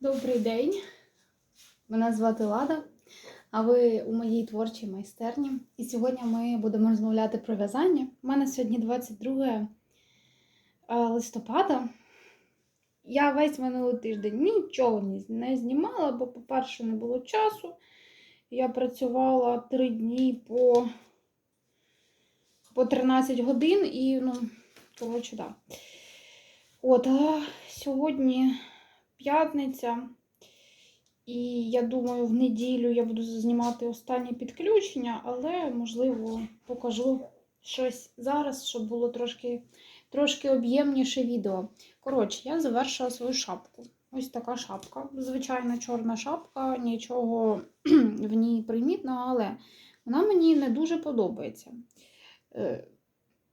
Добрий день. Мене звати Лада, а ви у моїй творчій майстерні. І сьогодні ми будемо розмовляти про в'язання. У мене сьогодні 22 е, листопада. Я весь минулий тиждень нічого не знімала, бо, по-перше, не було часу. Я працювала три дні по, по 13 годин і, ну, коротше, так. Да. От, а сьогодні п'ятниця. І я думаю, в неділю я буду знімати останнє підключення, але, можливо, покажу щось зараз, щоб було трошки, трошки об'ємніше відео. Коротше, я завершила свою шапку. Ось така шапка. Звичайна чорна шапка, нічого в ній примітного, але вона мені не дуже подобається. Е,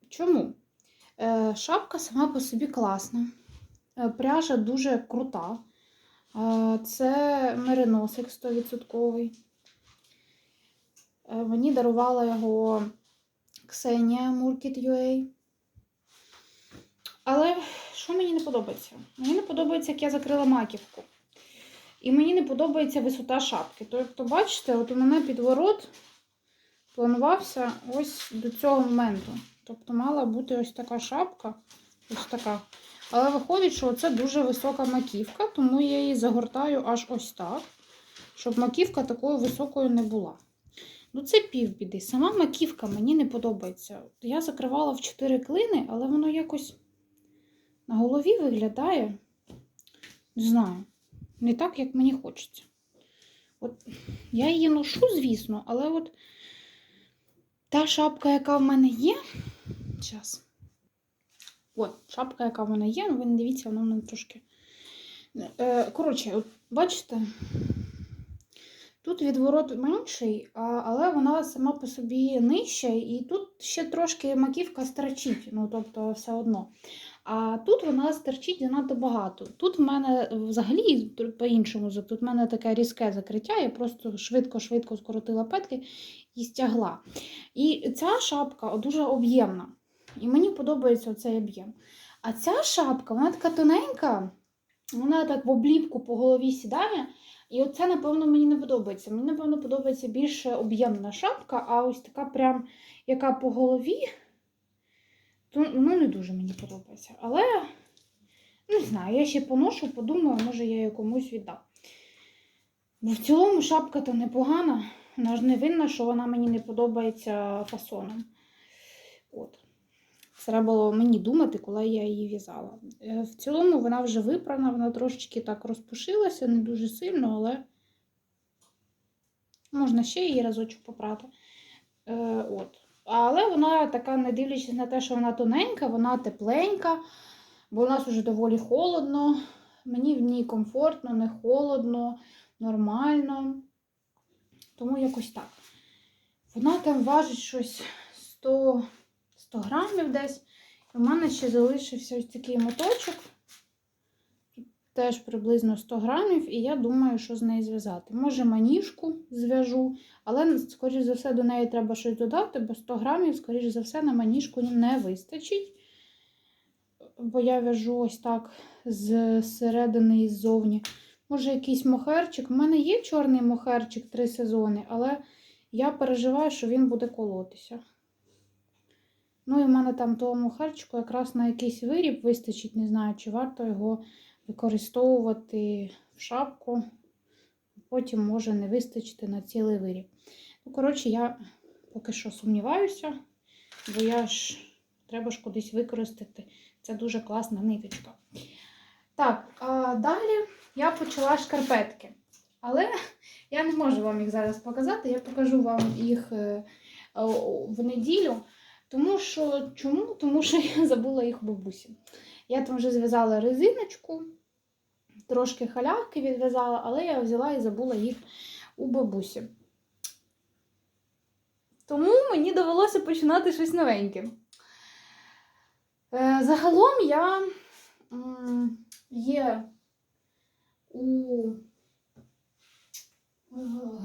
Чому? Е, Шапка сама по собі класна. Е, Пряжа дуже крута. Е, Це мериносик 100%. Е, Мені дарувала його Ксенія Murkit.ua. Але що мені не подобається? Мені не подобається, як я закрила маківку. І мені не подобається висота шапки. Тобто, бачите, от у мене підворот планувався ось до цього моменту. Тобто мала бути ось така шапка, ось така. Але виходить, що це дуже висока маківка, тому я її загортаю аж ось так, щоб маківка такою високою не була. Ну, це півбіди. Сама маківка мені не подобається. Я закривала в 4 клини, але воно якось на голові виглядає, не знаю, не так, як мені хочеться. От я її ношу, звісно, але от та шапка, яка в мене є, зараз. От, шапка, яка в мене є, ну ви не дивіться, вона мене трошки. Е, коротше, от бачите, тут відворот менший, але вона сама по собі нижча, і тут ще трошки маківка стерчить, ну тобто все одно. А тут вона стерчить занадто багато. Тут в мене взагалі по-іншому, тут в мене таке різке закриття, я просто швидко-швидко скоротила петки і стягла. І ця шапка дуже об'ємна. І мені подобається цей об'єм. А ця шапка, вона така тоненька, вона так в обліпку по голові сідає. І оце, напевно, мені не подобається. Мені, напевно, подобається більше об'ємна шапка, а ось така прям, яка по голові, то ну, не дуже мені подобається. Але, не знаю, я ще поношу, подумаю, може я її комусь віддам. Бо в цілому шапка то непогана. Вона ж не винна, що вона мені не подобається фасоном. От. Треба було мені думати, коли я її в'язала. Е, В цілому вона вже випрана, вона трошечки так розпушилася, не дуже сильно, але можна ще її разочок попрати. Е, от. Але вона така, не дивлячись на те, що вона тоненька, вона тепленька, бо у нас вже доволі холодно. Мені в ній комфортно, не холодно, нормально. Тому якось так. Вона там важить щось 100. 100 грамів десь. У мене ще залишився ось такий моточок. Теж приблизно 100 грамів, і я думаю, що з неї зв'язати. Може, маніжку зв'яжу, але, скоріш за все, до неї треба щось додати, бо 100 грамів, скоріш за все, на маніжку не вистачить. Бо я в'яжу ось так з середини і ззовні. Може, якийсь мохерчик. У мене є чорний мохерчик три сезони, але я переживаю, що він буде колотися. Ну, і в мене там того мухарчику якраз на якийсь виріб вистачить, не знаю, чи варто його використовувати в шапку. Потім може не вистачити на цілий виріб. Ну, коротше, я поки що сумніваюся, бо я ж треба ж кудись використати. Це дуже класна ниточка. Так, а далі я почала шкарпетки. Але я не можу вам їх зараз показати. Я покажу вам їх е, в неділю. Тому що чому? Тому що я забула їх у бабусі. Я там вже зв'язала резиночку, трошки халявки відв'язала, але я взяла і забула їх у бабусі. Тому мені довелося починати щось новеньке. Е, Загалом я є у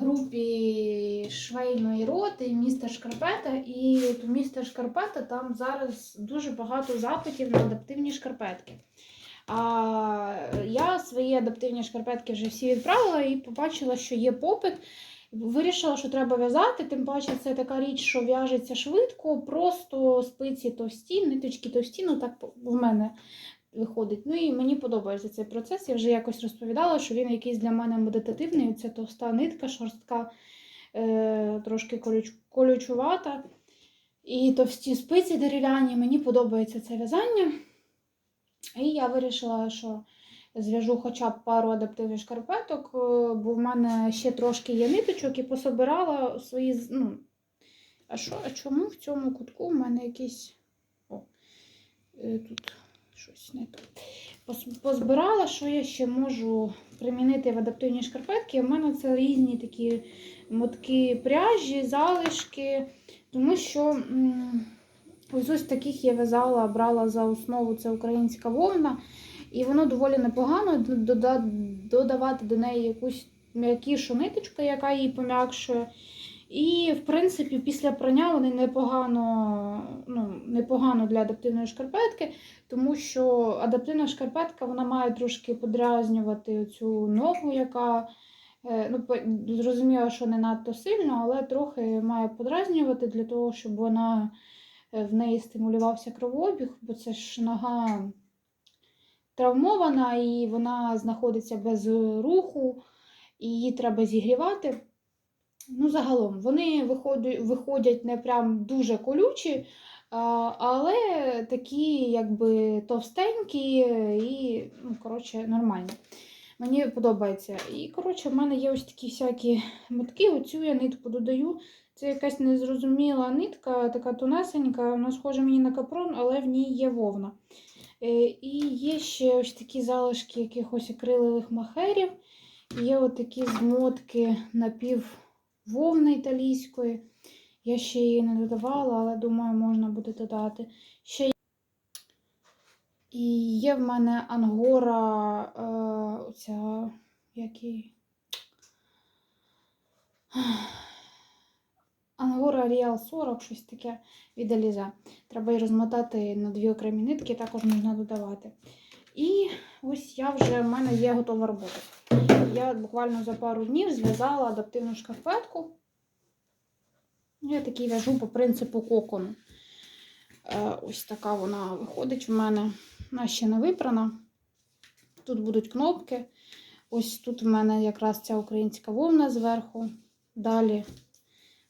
групі швейної роти містер Шкарпета. І у містер Шкарпета там зараз дуже багато запитів на адаптивні шкарпетки. А я свої адаптивні шкарпетки вже всі відправила і побачила, що є попит. Вирішила, що треба в'язати, тим паче це така річ, що в'яжеться швидко, просто спиці товсті, ниточки товсті, ну так в мене виходить. Ну і мені подобається цей процес. Я вже якось розповідала, що він якийсь для мене медитативний. Це товста нитка, шорстка, е, трошки колюч, колючувата. І товсті спиці дерев'яні. Мені подобається це в'язання. І я вирішила, що зв'яжу хоча б пару адаптивних шкарпеток, е, бо в мене ще трошки є ниточок і пособирала свої. Ну, а що, а чому в цьому кутку в мене якийсь. О, е, тут щось не то. Позбирала, що я ще можу примінити в адаптивні шкарпетки. У мене це різні такі мотки пряжі, залишки, тому що. Ось ось таких я в'язала, брала за основу це українська вовна, і воно доволі непогано додавати до неї якусь м'якішу ниточку, яка її пом'якшує. І, в принципі, після прання вони непогано, ну, непогано для адаптивної шкарпетки, тому що адаптивна шкарпетка вона має трошки подразнювати цю ногу, яка е, ну, зрозуміло, що не надто сильно, але трохи має подразнювати для того, щоб вона е, в неї стимулювався кровообіг, бо це ж нога травмована і вона знаходиться без руху, і її треба зігрівати. Ну, загалом, вони виходять, не прям дуже колючі, але такі, якби товстенькі і, ну, коротше, нормальні. Мені подобається. І, коротше, в мене є ось такі всякі мотки. Оцю я нитку додаю. Це якась незрозуміла нитка, така тонесенька, вона схожа мені на капрон, але в ній є вовна. Е, І є ще ось такі залишки якихось акрилових махерів. Є от такі змотки напіввовни италійської. Я ще її не додавала, але думаю, можна буде додати. Ще і є в мене ангора, е, оця, як її? Ангора Real 40, щось таке від Аліза. Треба її розмотати на дві окремі нитки, також можна додавати. І ось я вже в мене є готова робота. Я буквально за пару днів зв'язала адаптивну шкарпетку. Я такий в'яжу по принципу кокону. Е, Ось така вона виходить в мене. Вона ще не випрана. Тут будуть кнопки. Ось тут в мене якраз ця українська вовна зверху. Далі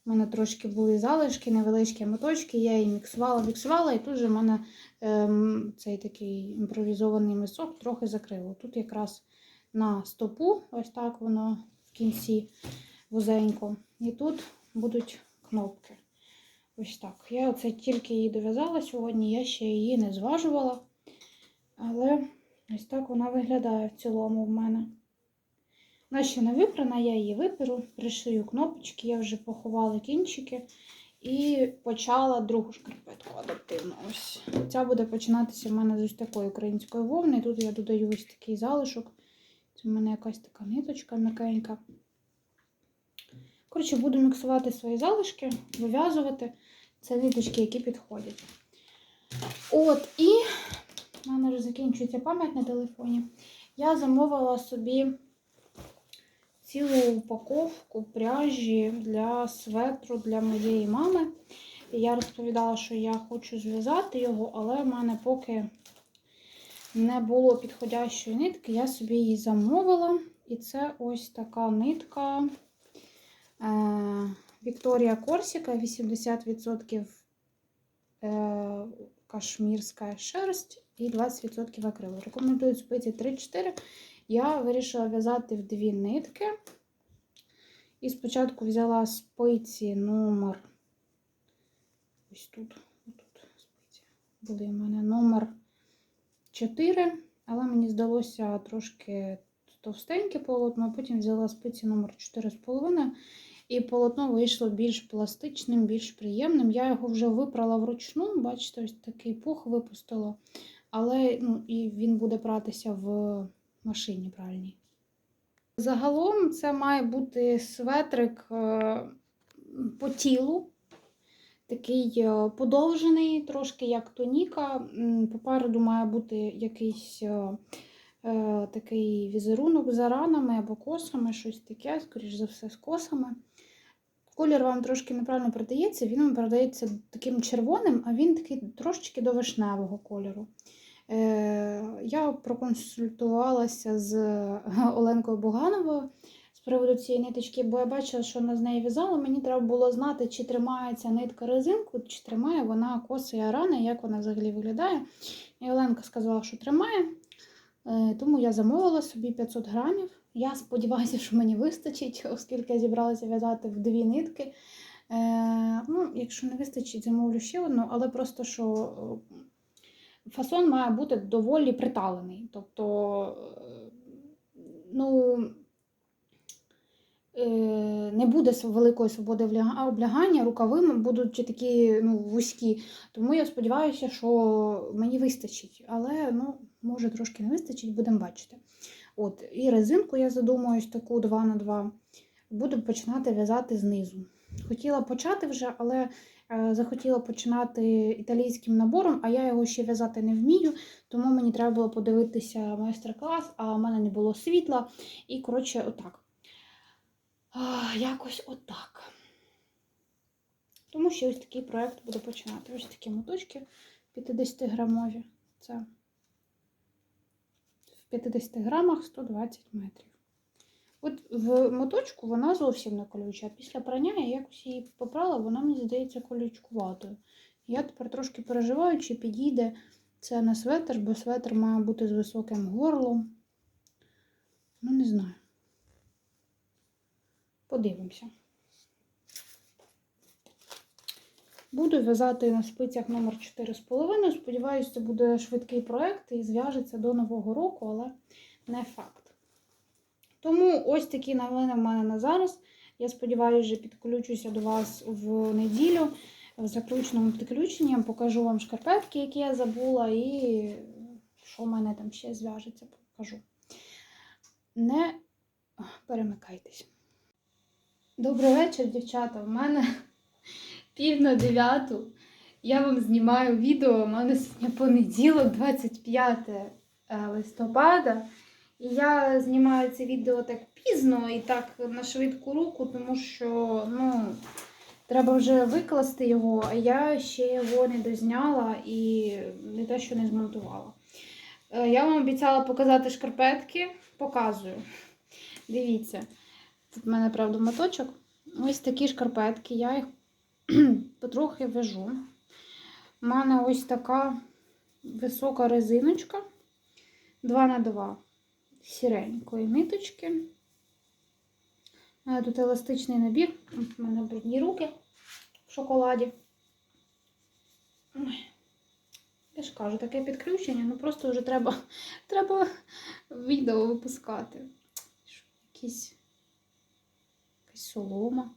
в мене трошки були залишки, невеличкі моточки. Я її міксувала, міксувала, і тут же в мене ем, цей такий імпровізований мисок трохи закрило. Тут якраз на стопу, ось так воно в кінці вузенько. І тут будуть кнопки. Ось так. Я оце тільки її дов'язала сьогодні, я ще її не зважувала. Але ось так вона виглядає в цілому в мене. Вона ще не випрана, я її виперу, пришию кнопочки, я вже поховала кінчики і почала другу шкарпетку адаптивну. Ось. Ця буде починатися в мене з ось такої української вовни. Тут я додаю ось такий залишок. Це в мене якась така ниточка м'якенька. Коротше, буду міксувати свої залишки, вив'язувати. Це ниточки, які підходять. От, і в мене вже закінчується пам'ять на телефоні. Я замовила собі цілу упаковку пряжі для светру для моєї мами. І я розповідала, що я хочу зв'язати його, але в мене поки не було підходящої нитки, я собі її замовила. І це ось така нитка е, Вікторія Корсіка, 80% е, кашмірська шерсть і 20% акрилу. Рекомендую спиці 3-4. Я вирішила в'язати в дві нитки. І спочатку взяла спиці номер. Ось тут, тут спиці. Були в мене номер 4, але мені здалося трошки товстеньке полотно, потім взяла спиці номер 4,5. І полотно вийшло більш пластичним, більш приємним. Я його вже випрала вручну, бачите, ось такий пух випустила. Але ну, і він буде пратися в машині пральній. Загалом це має бути светрик е, по тілу. Такий е, подовжений, трошки як тоніка. Попереду має бути якийсь е, е, такий візерунок за ранами або косами, щось таке, скоріш за все, з косами. Колір вам трошки неправильно передається, він вам передається таким червоним, а він такий трошечки до вишневого кольору. Е, я проконсультувалася з Оленкою Бугановою з приводу цієї ниточки, бо я бачила, що вона з неї в'язала. Мені треба було знати, чи тримається нитка резинку, чи тримає вона коси і рани, як вона взагалі виглядає. І Оленка сказала, що тримає. Е, Тому я замовила собі 500 грамів. Я сподіваюся, що мені вистачить, оскільки я зібралася в'язати в дві нитки. Е, ну, якщо не вистачить, замовлю ще одну, але просто що е, фасон має бути доволі приталений. Тобто, ну, не буде великої свободи облягання, рукави будуть такі ну, вузькі. Тому я сподіваюся, що мені вистачить. Але ну, може трошки не вистачить, будемо бачити. От, і резинку я задумуюсь таку 2 на 2 Буду починати в'язати знизу. Хотіла почати вже, але е, захотіла починати італійським набором, а я його ще в'язати не вмію, тому мені треба було подивитися майстер-клас, а в мене не було світла. І, коротше, отак. Якось отак. Тому що ось такий проєкт буду починати. Ось такі моточки 50 грамові. Це в 50 грамах 120 метрів. От в моточку вона зовсім не колюча, а після прання я якось її попрала, вона мені здається колючкуватою. Я тепер трошки переживаю, чи підійде це на светр, бо светр має бути з високим горлом. Ну, не знаю. Подивимося. Буду в'язати на спицях номер 4,5. Сподіваюся, це буде швидкий проєкт і зв'яжеться до Нового року, але не факт. Тому ось такі новини в мене на зараз. Я сподіваюся, що підключуся до вас в неділю в заключному підключенні. Покажу вам шкарпетки, які я забула, і що в мене там ще зв'яжеться, покажу. Не перемикайтесь. Добрий вечір, дівчата. У мене пів на дев'яту. Я вам знімаю відео. У мене сьогодні понеділок, 25 листопада. І я знімаю це відео так пізно і так на швидку руку, тому що ну, треба вже викласти його, а я ще його не дозняла і не те, що не змонтувала. Е, Я вам обіцяла показати шкарпетки, показую. Дивіться, тут в мене, правда, моточок. Ось такі шкарпетки, я їх потрохи вяжу. У мене ось така висока резиночка 2 на 2 сіренької ниточки. У мене тут еластичний набір. У мене брудні руки в шоколаді. Я ж кажу, таке підключення, ну просто вже треба, треба відео випускати. Якісь, солома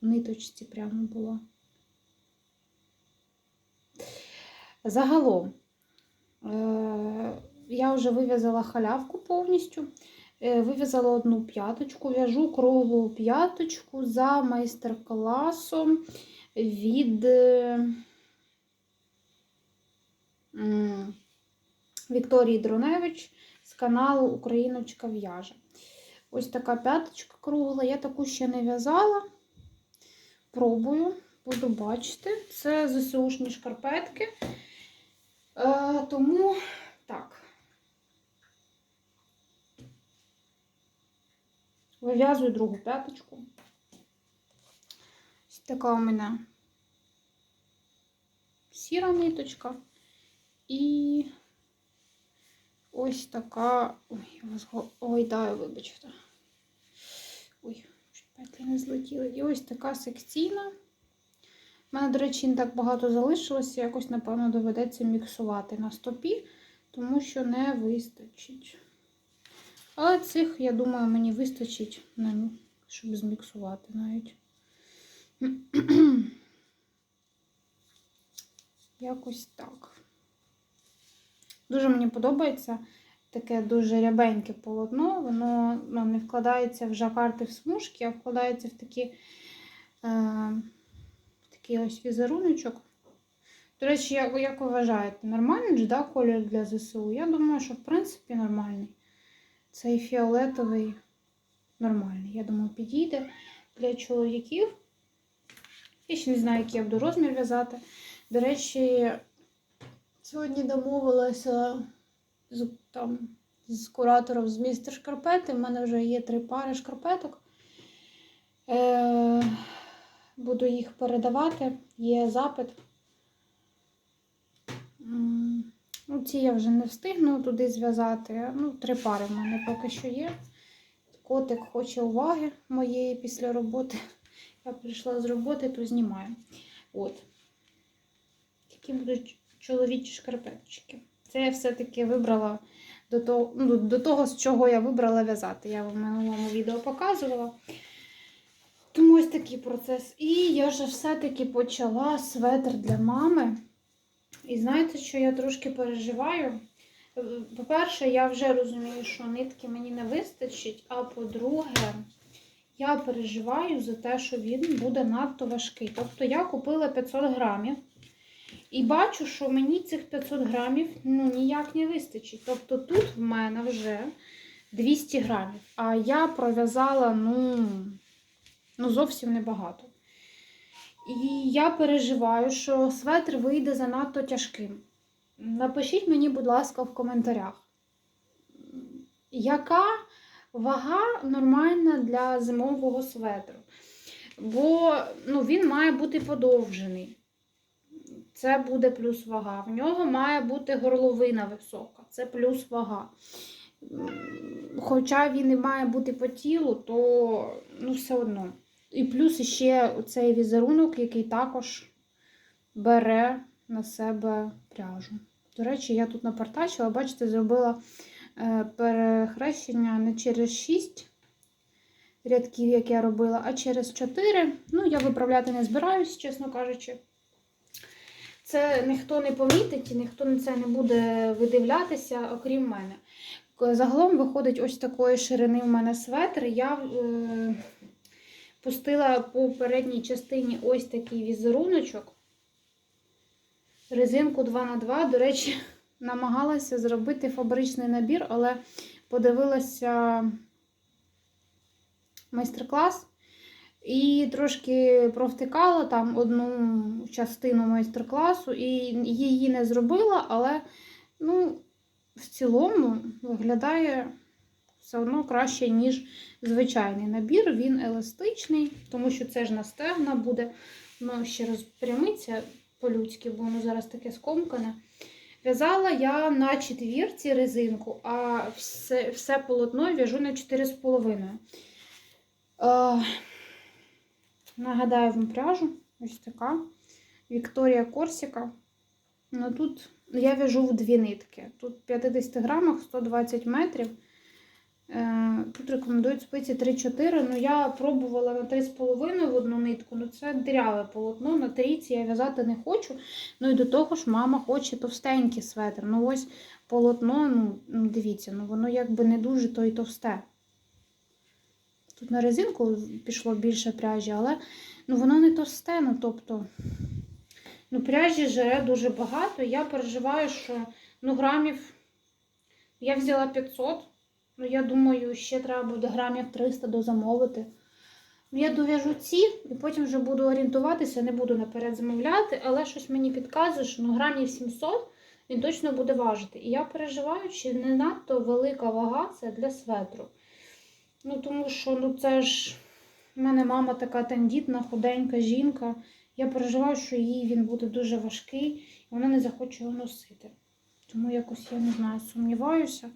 в ниточці прямо була. Загалом, е- я вже вив'язала халявку повністю. Е, Вив'язала одну п'яточку, в'яжу круглу п'яточку за майстер-класом від е, Вікторії Дроневич з каналу Україночка в'яже. Ось така п'яточка кругла. Я таку ще не в'язала. Пробую, буду бачити. Це ЗСУшні шкарпетки. Е, тому так. Вив'язую другу п'яточку. Ось така у мене сіра ниточка. І ось така. Ой, вас го- гойдаю, вибачте. Ой, петлі не злетіли. І ось така секційна. У мене, до речі, не так багато залишилося. Якось, напевно, доведеться міксувати на стопі, тому що не вистачить. Але цих, я думаю, мені вистачить, щоб зміксувати навіть. Якось так. Дуже мені подобається таке дуже рябеньке полотно. Воно ну, не вкладається в жакарти в смужки, а вкладається в такі, е, такий ось візеруночок. До речі, як, як ви вважаєте, нормальний ж да, колір для ЗСУ? Я думаю, що в принципі нормальний. Цей фіолетовий нормальний. Я думаю, підійде для чоловіків. Я ще не знаю, який я буду розмір в'язати. До речі, сьогодні домовилася з, там, з куратором з містер шкарпети. У мене вже є три пари шкарпеток. Е, буду їх передавати. Є запит. Ну, ці я вже не встигну туди зв'язати. Ну, три пари в мене поки що є. Котик хоче уваги моєї після роботи. Я прийшла з роботи, то знімаю. От. Такі будуть чоловічі шкарпеточки. Це я все-таки вибрала до того, ну, до того, з чого я вибрала в'язати. Я вам в минулому відео показувала. Тому ось такий процес. І я вже все-таки почала светр для мами. І знаєте, що я трошки переживаю? По-перше, я вже розумію, що нитки мені не вистачить. А по-друге, я переживаю за те, що він буде надто важкий. Тобто я купила 500 грамів і бачу, що мені цих 500 грамів ну, ніяк не вистачить. Тобто тут в мене вже 200 грамів, а я пров'язала ну, ну, зовсім небагато. І я переживаю, що светр вийде занадто тяжким. Напишіть мені, будь ласка, в коментарях, яка вага нормальна для зимового светру? Бо ну, він має бути подовжений. Це буде плюс вага. В нього має бути горловина висока, це плюс вага. Хоча він і має бути по тілу, то ну, все одно. І плюс ще цей візерунок, який також бере на себе пряжу. До речі, я тут напартачила, бачите, зробила е, перехрещення не через 6 рядків, як я робила, а через 4. Ну, я виправляти не збираюсь, чесно кажучи. Це ніхто не помітить і ніхто на це не буде видивлятися, окрім мене. Загалом виходить ось такої ширини в мене светр. Я е, пустила по передній частині ось такий візеруночок. Резинку 2х2. До речі, намагалася зробити фабричний набір, але подивилася майстер-клас і трошки провтикала там одну частину майстер-класу, і її не зробила, але ну, в цілому виглядає все одно краще, ніж звичайний набір. Він еластичний, тому що це ж на стегна буде. Ну, ще розпрямиться по-людськи, бо воно зараз таке скомкане. В'язала я на четвірці резинку, а все все полотно в'яжу на 4,5. Нагадаю вам пряжу. Ось така. Вікторія Корсіка. Ну, тут я в'яжу в дві нитки. Тут в 50 грамах 120 метрів. Е, Тут рекомендують спиці 3-4. Ну, я пробувала на 3,5 в одну нитку, ну це диряве полотно. На трійці я в'язати не хочу. Ну і до того ж, мама хоче товстенький светр. Ну, ось полотно, ну, ну дивіться, ну воно якби не дуже то й товсте. Тут на резинку пішло більше пряжі, але ну, воно не товсте. Ну, тобто, ну, пряжі жере дуже багато. Я переживаю, що ну, грамів я взяла 500. Ну, я думаю, ще треба буде грамів 300 дозамовити. Ну, я дов'яжу ці і потім вже буду орієнтуватися, не буду наперед замовляти, але щось мені підказує, що ну, грамів 700 він точно буде важити. І я переживаю, чи не надто велика вага це для светру. Ну, тому що ну, це ж в мене мама така тендітна, худенька жінка. Я переживаю, що їй він буде дуже важкий, і вона не захоче його носити. Тому якось я не знаю, сумніваюся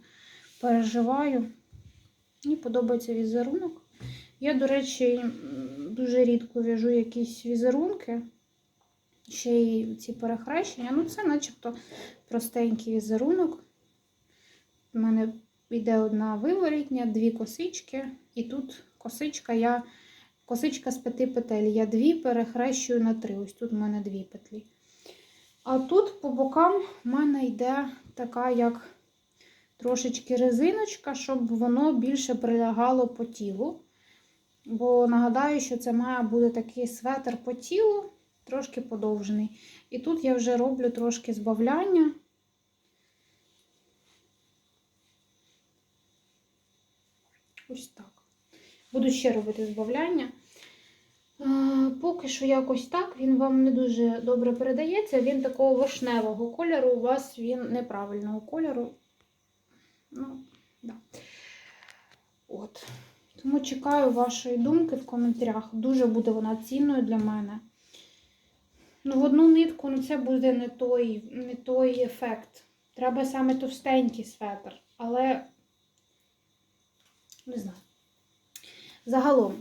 переживаю. Мені подобається візерунок. Я, до речі, дуже рідко в'яжу якісь візерунки. Ще й ці перехрещення. Ну, це начебто простенький візерунок. У мене йде одна виворітня, дві косички. І тут косичка, я косичка з п'яти петель. Я дві перехрещую на три. Ось тут в мене дві петлі. А тут по бокам в мене йде така, як трошечки резиночка, щоб воно більше прилягало по тілу. Бо нагадаю, що це має бути такий светр по тілу. трошки подовжений. І тут я вже роблю трошки збавляння. Ось так. Буду ще робити збавляння. Поки що якось так, він вам не дуже добре передається. Він такого вишневого кольору, у вас він неправильного кольору. Ну, да. От. Тому чекаю вашої думки в коментарях. Дуже буде вона цінною для мене. Ну, в одну нитку ну, це буде не той, не той ефект. Треба саме товстенький светр. Але не знаю. Загалом,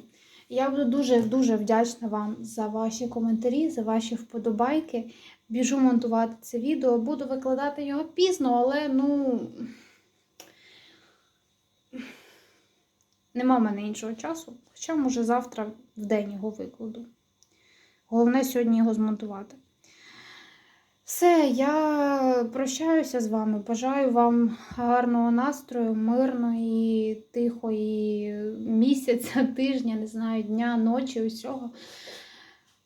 я буду дуже-дуже вдячна вам за ваші коментарі, за ваші вподобайки. Біжу монтувати це відео. Буду викладати його пізно, але ну. Нема в мене іншого часу. Хоча, може, завтра в день його викладу. Головне сьогодні його змонтувати. Все, я прощаюся з вами. Бажаю вам гарного настрою, мирної, тихої місяця, тижня, не знаю, дня, ночі, усього.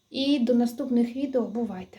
І до наступних відео. Бувайте!